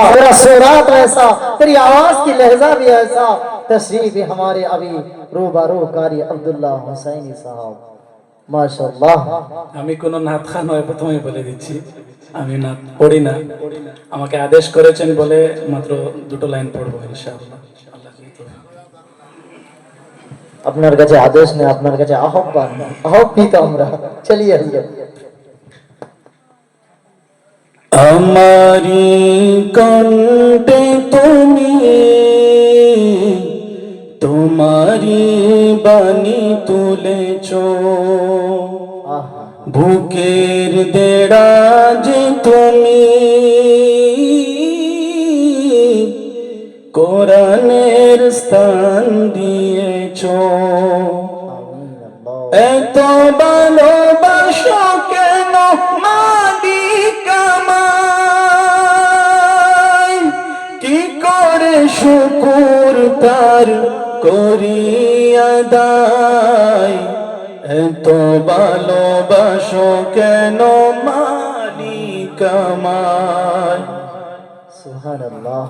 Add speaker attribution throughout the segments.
Speaker 1: तेरा सुरात वैसा तेरी आवाज की लहजा भी ऐसा तशरीफ है हमारे अभी रूबारू कारी अब्दुल्लाह हुसैनी साहब माशाल्लाह
Speaker 2: আমি কোনো নাত খান নয় প্রথমে বলে দিচ্ছি আমি নাত পড়ি না আমাকে আদেশ করেছেন বলে মাত্র দুটো লাইন পড়বো ইনশাআল্লাহ আল্লাহ কি তৌফিক।
Speaker 1: আপনার কাছে আদেশ নেই আপনার কাছে আহ্বান আহ্বিত আমরা চলিয়ে হজরত
Speaker 2: আমারি কণ্ঠে তুমি তোমারি বাণী তুলেছ। বুকের দেড়াজ তুমি কোরআনের স্থান দিয়েছ। এত ভালোবাসো নূর তার করিয়া দায় এত ভালোবাসো কেন
Speaker 1: মালিকামায় সুহান আল্লাহ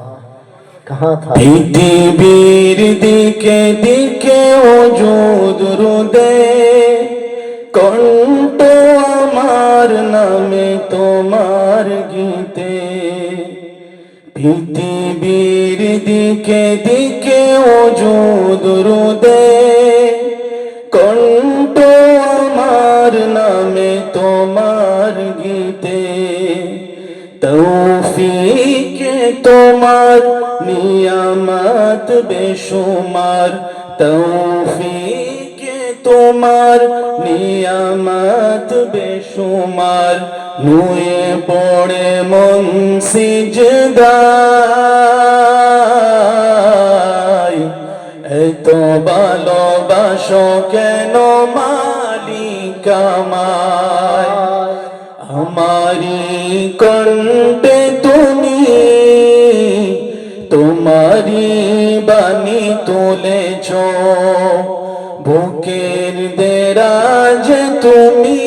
Speaker 2: পৃথিবীর দিকে দিকে অযুদ রুদে। কণ্ঠ আমার নামে তোমার গীতে। পৃথিবীর দিকে দিকে ওজুদ রুদে কণ্ঠ আমার নামে তোমার গীতে। তৌফিকে তোমার নিয়ামত বেশুমার। তৌফিকে তোমার নিয়ামত বেশুমার নুয়ে পড়ে মন সিজদায়। এত ভালোবাসো কেন মালিক আমায় আমারি কণ্ঠে তুমি তোমারি বাণী তুলেছ। বুকের দেরাজ তুমি।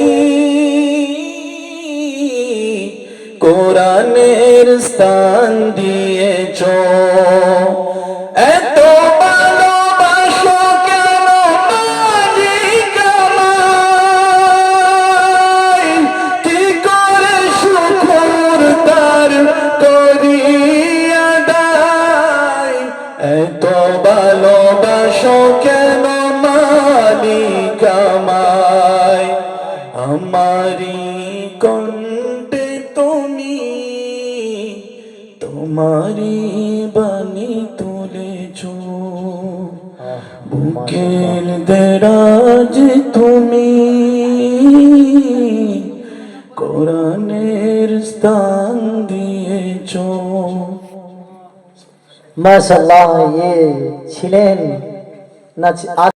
Speaker 2: কোরআনের স্থান দিয়েছ। তোমারি বাণী তুলেছ। বুকের দেরাজ তুমি। কোরআনের স্থান দিয়েছ।
Speaker 1: মাশাআল্লাহ ये ছিলেন না ছি-